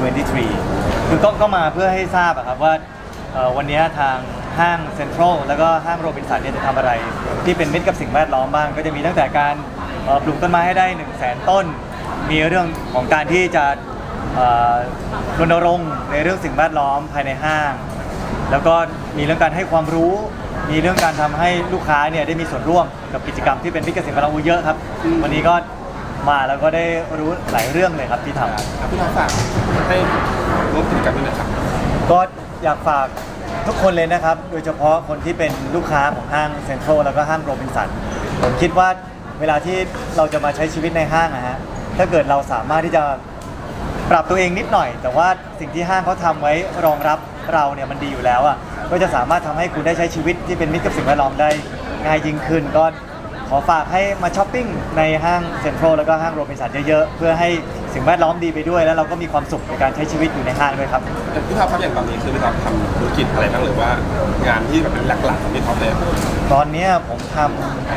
23 คือก็ก็มาเพื่อให้ทราบอะครับว่าเอ่อวันนี้ทางห้างเซ็นทรัลแล้วก็ห้างโรบินสันเนี่ยจะทำอะไร ที่เป็นมิตรกับสิ่งแวดล้อมบ้าง ก็จะมีตั้งแต่การเอ่อปลูกต้นไม้ให้ได้ 1 0 0 0 0แสนต้น มีเรื่องของการที่จะเอ่อรณรงค์ในเรื่องสิ่งแวดล้อมภายในห้าง แล้วก็มีเรื่องการให้ความรู้ มีเรื่องการทำให้ลูกค้าเนี่ยได้มีส่วนร่วมกับกิจกรรมที่เป็นมิตรกับสิ่งแวดล้อมเยอะครับ วันนี้ก็ มาแล้วก็ได้รู้หลายเรื่องเลยครับที่ทำ ครับพี่น้องฝากให้ร่วมกิจกรรมด้วยนะครับก็อยากฝากทุกคนเลยนะครับ โดยเฉพาะคนที่เป็นลูกค้าของห้างเซ็นทรัลแล้วก็ห้างโรบินสัน ผมคิดว่าเวลาที่เราจะมาใช้ชีวิตในห้างนะฮะ ถ้าเกิดเราสามารถที่จะปรับตัวเองนิดหน่อย แต่ว่าสิ่งที่ห้างเขาทำไว้รองรับเราเนี่ยมันดีอยู่แล้วอะ ก็จะสามารถทำให้คุณได้ใช้ชีวิตที่เป็นมิตรกับสิ่งแวดล้อมได้ง่ายยิ่งขึ้น ก็ ขอฝากให้มาช้อปปิ้งในห้างเซ็นทรัลแล้วก็ห้างโรบินสันเยอะๆ เพื่อให้สิ่งแวดล้อมดีไปด้วย แล้วเราก็มีความสุขในการใช้ชีวิตอยู่ในห้างด้วยครับพี่ท็อปครับอย่างตอนนี้คือพี่ท็อปทำธุรกิจอะไรบ้างหรือว่างานที่แบบเป็นหลักๆของพี่ท็อปเลยตอนเนี้ยผมท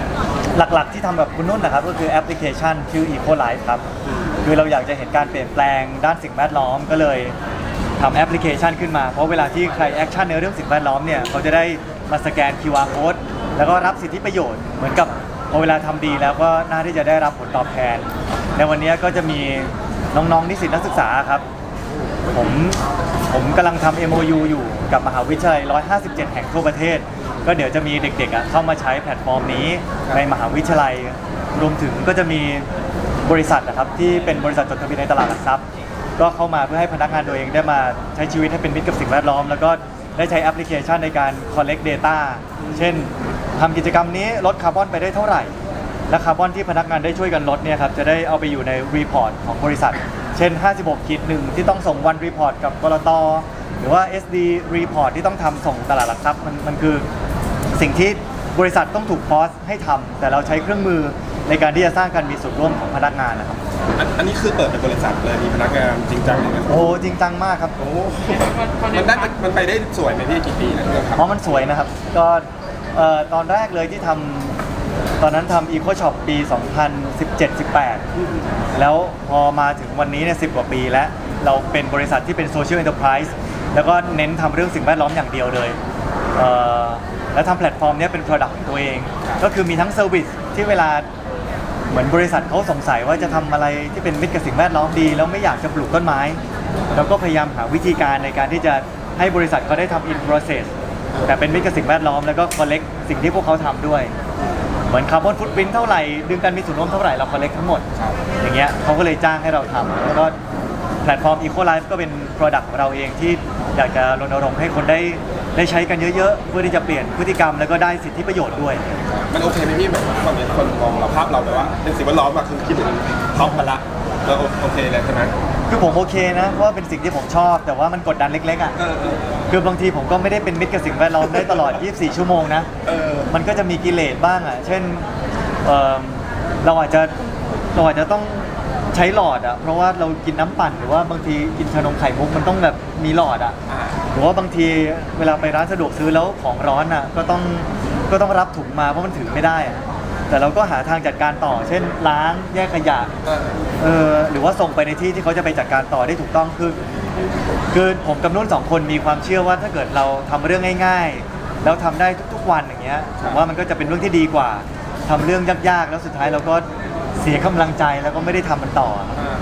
ำหลักๆ ที่ทำแบบคุณนุ่นนะครับ ก็คือแอปพลิเคชันชื่อ Eco Life ครับ คือเราอยากจะเห็นการเปลี่ยนแปลงด้านสิ่งแวดล้อมก็เลยทำแอปพลิเคชันขึ้นมา เพราะเวลาที่ใครแอคชั่นในเรื่องสิ่งแวดล้อมเนี่ยเขาจะได้มาสแกน QR code แล้วก็รับสิทธิประโยชน์เหมือนกับ พอเวลาทำดีแล้วก็น่าที่จะได้รับผลตอบแทน ในวันนี้ก็จะมีน้องๆนิสิตนักศึกษาครับ ผมผมกำลังทำ MOU อยู่กับมหาวิทยาลัย 157 แห่งทั่วประเทศ ก็เดี๋ยวจะมีเด็กๆอะเข้ามาใช้แพลตฟอร์มนี้ในมหาวิทยาลัย รวมถึงก็จะมีบริษัทนะครับที่เป็นบริษัทจดทะเบียนในตลาดหลักทรัพย์ ก็เข้ามาเพื่อให้พนักงานตัวเองได้มาใช้ชีวิตให้เป็นมิตรกับสิ่งแวดล้อม แล้วก็ได้ใช้แอปพลิเคชันในการ collect data เช่น ทำกิจกรรมนี้ลดคาร์บอนไปได้เท่าไหร่ และคาร์บอนที่พนักงานได้ช่วยกันลดเนี่ยครับจะได้เอาไปอยู่ในรีพอร์ตของบริษัท เช่น 56ขีดหนึ่งที่ต้องส่งวันรีพอร์ตกับกรตหรือว่า SD report ที่ต้องทำส่งตลาดหลักทรัพย์มันมันคือสิ่งที่บริษัทต้องถูกฟอสให้ทำแต่เราใช้เครื่องมือในการที่จะสร้างการมีส่วนร่วมของพนักงานนะครับ อันอันนี้คือเปิดเป็นบริษัทเลยมีพนักงานจริงจังเลยไหมโอ้โหจริงจังมากครับโอ้มันได้มันไปได้สวยไหมพี่กี่ปีนะที่เราทำ เพราะมันสวยนะครับ ก็ เอ่อตอนแรกเลยที่ทำตอนนั้นทำ Eco Shop ปี 2017-18 แล้วพอมาถึงวันนี้เนี่ย10กว่าปีแล้ว เราเป็นบริษัทที่เป็น Social Enterprise แล้วก็เน้นทำเรื่องสิ่งแวดล้อมอย่างเดียวเลยเอ่อแล้วทำแพลตฟอร์มเนี้ยเป็น Product ของตัวเอง ก็คือมีทั้งเซอร์วิสที่เวลาเหมือนบริษัทเขาสงสัยว่าจะทำอะไรที่เป็นมิตรกับสิ่งแวดล้อมดี แล้วไม่อยากจะปลูกต้นไม้ เราก็พยายามหาวิธีการในการที่จะให้บริษัทเขาได้ทำ in process แต่เป็นมิตรกับสิ่งแวดล้อมแล้วก็ collect สิ่งที่พวกเขาทำด้วย เหมือนคาร์บอนฟุตพิ้นเท่าไหร่ดึงการมีส่วนร่วมเท่าไหร่เรา collect ทั้งหมด อย่างเงี้ยเขาก็เลยจ้างให้เราทำแล้วก็แพลตฟอร์ม Eco Life ก็เป็น product ของเราเองที่อยากจะรณรงค์ให้คนได้ได้ใช้กันเยอะๆ เพื่อที่จะเปลี่ยนพฤติกรรมแล้วก็ได้สิทธิประโยชน์ด้วย มันโอเคไหมพี่แบบตอนนี้คนมองเราภาพเราแบบว่าเป็นสิ่งแวดล้อมอะคือคิดถึงท็อปมาละเราโอเคเลยใช่ไหม คือผมโอเคนะเพราะว่าเป็นสิ่งที่ผมชอบ แต่ว่ามันกดดันเล็กๆอะ เออเออ คือบางทีผมก็ไม่ได้เป็นมิตรกับสิ่งแวดล้อมได้ตลอด 24 ชั่วโมงนะ เออ มันก็จะมีกิเลสบ้างอะ เช่นเอ่อเราอาจจะเราอาจจะต้องใช้หลอดอะ เพราะว่าเรากินน้ำปั่นหรือว่าบางทีกินชานมไข่มุกมันต้องแบบมีหลอดอะ อ่า หรือว่าบางทีเวลาไปร้านสะดวกซื้อแล้วของร้อนอะก็ต้องก็ต้องรับถุงมาเพราะมันถือไม่ได้อะ แต่เราก็หาทางจัดการต่อ เช่น ล้างแยกขยะเออเออหรือว่าส่งไปในที่ที่เขาจะไปจัดการต่อได้ถูกต้องคือคือผมกับนุ่นสองคนมีความเชื่อว่าถ้าเกิดเราทำเรื่องง่าย ๆ แล้วทำได้ทุกๆวันอย่างเงี้ยผมว่ามันก็จะเป็นเรื่องที่ดีกว่าทำเรื่องยากๆ แล้วสุดท้ายเราก็เสียกำลังใจแล้วก็ไม่ได้ทำมันต่อครับอ่า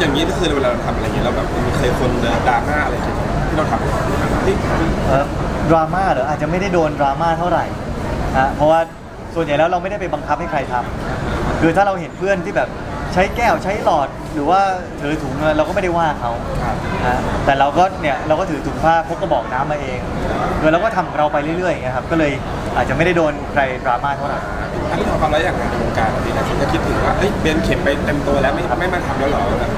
อย่างนี้ก็คือเวลาเราทำอะไรอย่างนี้เราแบบมีเคยคนดราม่าอะไรเกี่ยวกับที่เราทำที่ เออดราม่าเหรออาจจะไม่ได้โดนดราม่าเท่าไหร่นะเพราะว่า ส่วนใหญ่แล้วเราไม่ได้ไปบังคับให้ใครทำคือถ้าเราเห็นเพื่อนที่แบบใช้แก้วใช้หลอดหรือว่าถือถุงเราก็ไม่ได้ว่าเขาครับ นะแต่เราก็เนี่ยเราก็ถือถุงผ้าพกกระบอกน้ำมาเองโดยเราก็ทำของเราไปเรื่อยๆอย่างเงี้ยครับก็เลยอาจจะไม่ได้โดนใครดราม่าเท่าไหร่ อันนี้ทำความแล้วอย่างไรในวงการอะพี่นะจะคิดถึงว่าเอ้ยเบนเข็มไปเต็มตัวแล้วไม่ไม่มาทำแล้วเหรอแบบ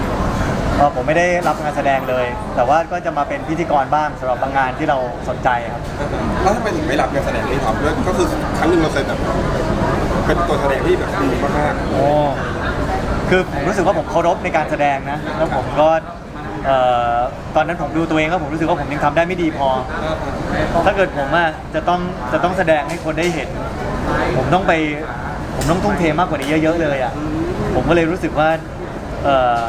เอ่อผมไม่ได้รับงานแสดงเลย แต่ว่าก็จะมาเป็นพิธีกรบ้างสำหรับบางงานที่เราสนใจครับ แล้วทำไมถึงไม่รับงานแสดงที่ท็อปด้วยก็คือครั้งหนึ่งเราเคยแบบเป็นตัวแสดงที่แบบดีมากโอ้คือผมรู้สึกว่าผมเคารพในการแสดงนะ แล้วผมก็เอ่อตอนนั้นผมดูตัวเองแล้วผมรู้สึกว่าผมยังทำได้ไม่ดีพอ ถ้าเกิดผมอะจะต้องจะต้องแสดงให้คนได้เห็น ผมต้องไป ผมต้องทุ่มเทมากกว่านี้เยอะ ๆ เลยอะผมก็เลยรู้สึกว่า เอ่อ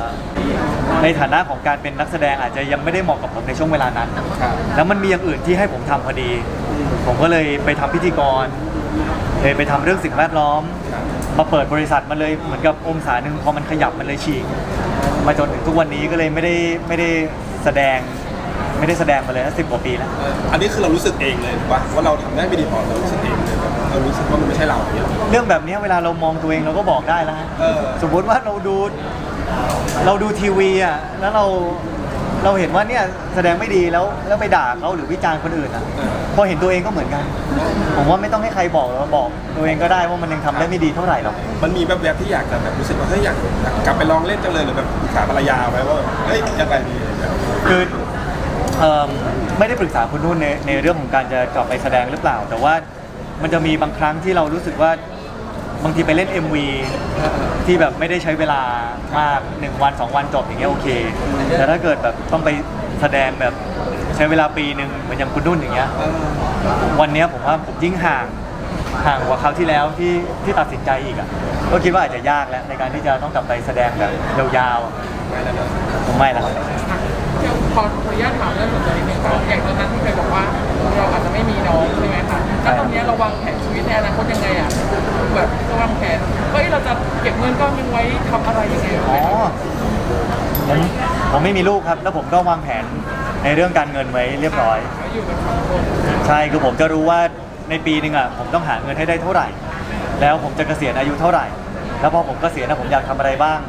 ในฐานะของการเป็นนักแสดงอาจจะยังไม่ได้เหมาะกับผมในช่วงเวลานั้น ครับแล้วมันมีอย่างอื่นที่ให้ผมทำพอดี ผมก็เลยไปทำพิธีกรเลยไปทำเรื่องสิ่งแวดล้อมครับมาเปิดบริษัทมันเลยเหมือนกับองศาหนึ่งพอมันขยับมันเลยฉีกมาจนถึงทุกวันนี้ก็เลยไม่ได้ไม่ได้แสดงไม่ได้แสดงมาเลยสิบกว่าปีแล้ว เอออันนี้คือเรารู้สึกเองเลยว่าว่าเราทำได้ไม่ดีพอเรารู้สึกเองเลยแบบเรารู้สึกว่ามันไม่ใช่เราเนี่ยเรื่องแบบนี้เวลาเรามองตัวเองเราก็บอกได้แล้วฮะเออ สมมุติว่าเราดู เราดูทีวีอะแล้วเราเราเห็นว่าเนี่ยแสดงไม่ดีแล้วแล้วไปด่าเขาหรือวิจารณ์คนอื่นอะเออพอเห็นตัวเองก็เหมือนกัน ผมว่าไม่ต้องให้ใครบอกเราบอกตัวเองก็ได้ว่ามันยังทำได้ไม่ดีเท่าไหร่หรอก มันมีแบบแบบที่อยากจะแบบรู้สึกว่าเฮ้ยอยากอยากกลับไปลองเล่นจังเลยหรือแบบปรึกษาภรรยาไว้ว่าแบบเฮ้ยยังไงดีอะไรอย่างเงี้ยคือเอิ่มไม่ได้ปรึกษาคุณนุ่นในในเรื่องของการจะกลับไปแสดงหรือเปล่า แต่ว่ามันจะมีบางครั้งที่เรารู้สึกว่า บางทีไปเล่น MV ที่แบบไม่ได้ใช้เวลามากหนึ่งวันสองวันจบอย่างเงี้ยโอเค แต่ถ้าเกิดแบบต้องไปแสดงแบบใช้เวลาปีหนึ่งเหมือนอย่างคุณนุ่นอย่างเงี้ยวันเนี้ยผมว่าผมยิ่งห่างห่างกว่าคราวที่แล้วที่ที่ตัดสินใจอีกอะก็คิดว่าอาจจะยากแล้วในการที่จะต้องกลับไปแสดงแบบยาวๆไม่แล้วนะผมไม่ละเดี๋ยวขอขออนุญาตถามเรื่องส่วนตัวนิดนึงค่ะอย่างตอนนั้นที่เคยบอกว่าเราอาจจะไม่มีน้องใช่ไหมคะแล้วตอนนี้เราวางแผนชี ในอนาคตยังไงอะแบบจะวางแผนเฮ้ยเราจะเก็บเงินก้อนหนึงไว้ทำอะไรยังไงอ๋อผมผมไม่มีลูกครับ แล้วผมก็วางแผนในเรื่องการเงินไว้เรียบร้อย อยู่กันสองคนใช่คือผมจะรู้ว่าในปีหนึ่งอะผมต้องหาเงินให้ได้เท่าไหร่ แล้วผมจะเกษียณอายุเท่าไหร่ แล้วพอผมเกษียณนะผมอยากทำอะไรบ้าง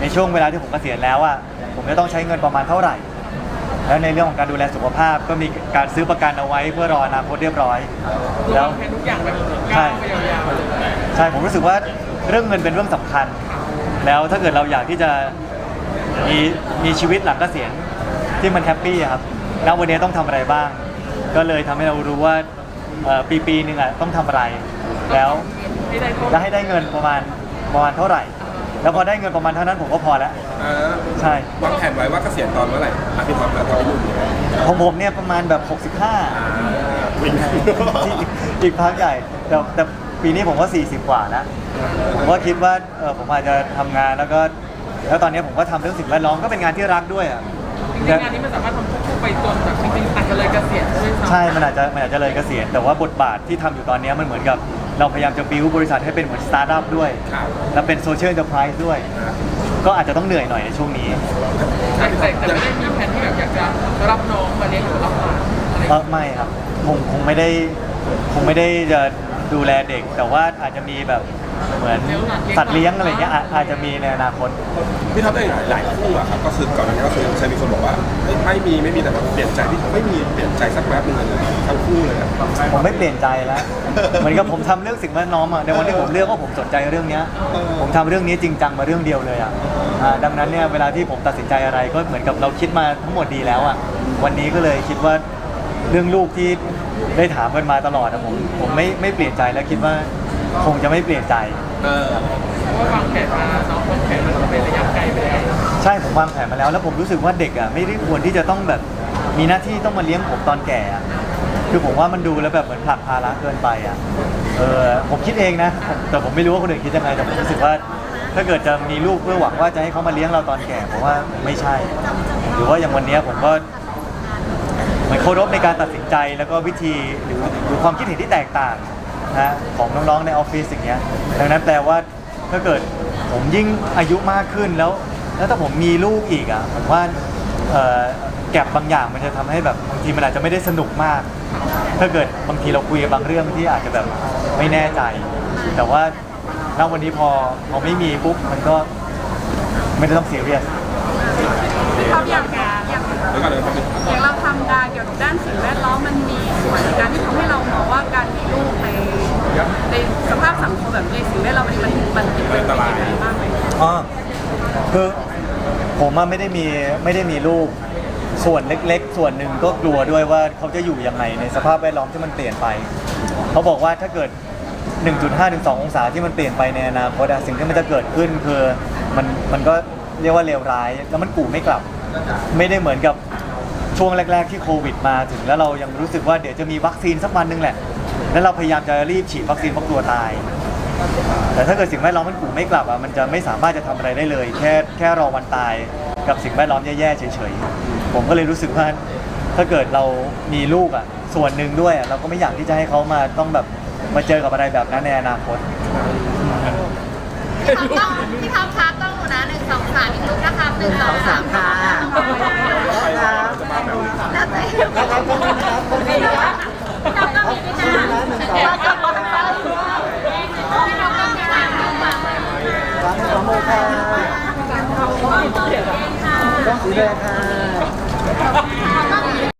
ในช่วงเวลาที่ผมเกษียณแล้วอะผมจะต้องใช้เงินประมาณเท่าไหร่ แล้วในเรื่องของการดูแลสุขภาพก็มีการซื้อประกันเอาไว้เพื่อรออนาคตเรียบร้อยเราแล้ววางแผนทุกอย่างแบบก้าวไปยาวๆเลยใช่ผมรู้สึกว่าเรื่องเงินเป็นเรื่องสำคัญ แล้วถ้าเกิดเราอยากที่จะมีมีชีวิตหลังเกษียณที่มันแฮปปี้อะครับแล้ววันนี้ต้องทำอะไรบ้าง ก็เลยทำให้เรารู้ว่าเอ่อปีปีหนึ่งอะต้องทำอะไร แล้วให้ได้เท่าแล้วให้ได้เงินประมาณประมาณเท่าไหร่ แล้วพอได้เงินประมาณเท่านั้นผมก็พอแล้ว เออใช่ วางแผนไว้ว่าเกษียณตอนเมื่อไหร่อะพี่ท็อปแล้วตอนนี้หนุ่มอยู่ของผมเนี่ยประมาณแบบ 65วิ่งอีกพักใหญ่แต่แต่ปีนี้ผมก็ 40 กว่าแล้วผมก็คิดว่าเออผมอาจจะทำงานแล้วก็ แล้วตอนนี้ผมก็ทำเรื่องสิ่งแวดล้อมก็เป็นงานที่รักด้วยอะ จริงๆงานนี้มันสามารถทำควบคู่ไปจนแบบจริงๆอาจจะเลยเกษียณด้วยซ้ำใช่ มันอาจจะมันอาจจะเลยเกษียณแต่ว่าบทบาทที่ทำอยู่ตอนนี้มันเหมือนกับเราพยายามจะบิวบริษัทให้เป็นเหมือนสตาร์ทอัพด้วย ครับและเป็นโซเชียล n อ e r p r i s e ด้วย ก็อาจจะต้องเหนื่อยหน่อยในช่วงนี้แต่แต่แต่ไม่ได้มีแผนที่แบบอยากจะรับน้องมาเลี้ยงหรือรับหลานอะไรอย่างเอเงี้ยอไม่ครับ คงคงไม่ได้คงไม่ได้จะ ดูแลเด็ก แต่ว่าอาจจะมีแบบเหมือนสัตว์เลี้ยงอะไรเงี้ยอาอาจจะมีในอนาคต พี่ท็อปเองหลายคู่อะครับก็คือก่อนหน้านี้ก็คือเคยมีคนบอกว่าเฮ้ยไม่มีไม่มีแต่แบบเปลี่ยนใจพี่ท็อปไม่มีเปลี่ยนใจสักแป๊บหนึงเลยทั้งคู่เลยอะผมไม่เปลี่ยนใจแล้ว เหมือนกับผมทำเรื่องสิ่งแวดล้อมอะในวันที่ผมเลือกว่าผมสนใจเรื่องเนี้ย ผมทำเรื่องนี้จริงจังมาเรื่องเดียวเลยอะอ่าดังนั้นเนี่ยเวลาที่ผมตัดสินใจอะไรก็เหมือนกับเราคิดมาทั้งหมดดีแล้วอะวันนี้ก็เลยคิดว่า เรื่องลูกที่ได้ถามกันมาตลอดอะผมผมไม่ไม่เปลี่ยนใจแล้วคิดว่าคงจะไม่เปลี่ยนใจเออเพราะว่าวางแผนมาน้องวางแผนมันเป็นระยะไกลไปแล้วใช่ผมวางแผนมาแล้ว แล้วผมรู้สึกว่าเด็กอะไม่ได้ควรที่จะต้องแบบมีหน้าที่ต้องมาเลี้ยงผมตอนแก่อะคือผมว่ามันดูแล้วแบบเหมือนผลักภาระเกินไปอะเออผมคิดเองนะ แต่ผมไม่รู้ว่าคนอื่นคิดยังไงแต่ผมรู้สึกว่า ถ้าเกิดจะมีลูกเพื่อหวังว่าจะให้เขามาเลี้ยงเราตอนแก่ผมว่าไม่ใช่ หรือว่าอย่างวันเนี้ยผมก็ เคารพในการตัดสินใจแล้วก็วิธีหรือหรือความคิดเห็นที่แตกต่างนะของน้องๆในออฟฟิศอย่างเงี้ยดังนั้นแปลว่าถ้าเกิดผมยิ่งอายุมากขึ้นแล้ว แล้วถ้าผมมีลูกอีกอะผมว่าเอ่อแก็บบางอย่างมันจะทำให้แบบบางทีมันอาจจะไม่ได้สนุกมาก ถ้าเกิดบางทีเราคุยกับบางเรื่องที่อาจจะแบบไม่แน่ใจ แต่ว่าณวันนี้พอพอไม่มีปุ๊บมันก็ไม่ได้ต้องซีเรียสพี่อยากอยาก แล้วก็เลยครับอย่างเราทำงานเกี่ยวกับด้านสิ่งแวดล้อมมันมีส่วนในการที่ทำให้เรามองว่าการมีลูกในในสภาพสังคมแบบนี้สิ่งแวดล้อมมันมันมันเป็นไปยังไงบ้างไหมอ๋อคือผมอะไม่ได้มีไม่ได้มีลูก ส่วนเล็กๆ ส่วนหนึ่งก็กลัวด้วยว่าเขาจะอยู่ยังไงในสภาพแวดล้อมที่มันเปลี่ยนไป เขาบอกว่าถ้าเกิด 1.5ถึง2องศาที่มันเปลี่ยนไปในอนาคตอะสิ่งที่มันจะเกิดขึ้นคือมันมันก็เรียกว่าเลวร้ายแล้วมันกู่ไม่กลับ ไม่ได้เหมือนกับช่วงแรก ๆ ที่โควิดมาถึง แล้วเรายังรู้สึกว่าเดี๋ยวจะมีวัคซีนสักวันหนึงแหละ แล้วเราพยายามจะรีบฉีดวัคซีนเพราะกลัวตาย แต่ถ้าเกิดสิ่งแวดล้อมมันกูไม่กลับอะมันจะไม่สามารถจะทำอะไรได้เลย แค่แค่รอวันตายกับสิ่งแวดล้อมแย่ๆเฉยๆ ผมก็เลยรู้สึกว่าถ้าเกิดเรามีลูกอะส่วนหนึ่งด้วยอะเราก็ไม่อยากที่จะให้เขามาต้องแบบมาเจอกับอะไรแบบนั้นในอนาคต พี่ทอปครับต้องหนูนะหนึ่งสองสามอีกลูกนะครับหนึ่งสองสามค่ะใสีแดงค่ะ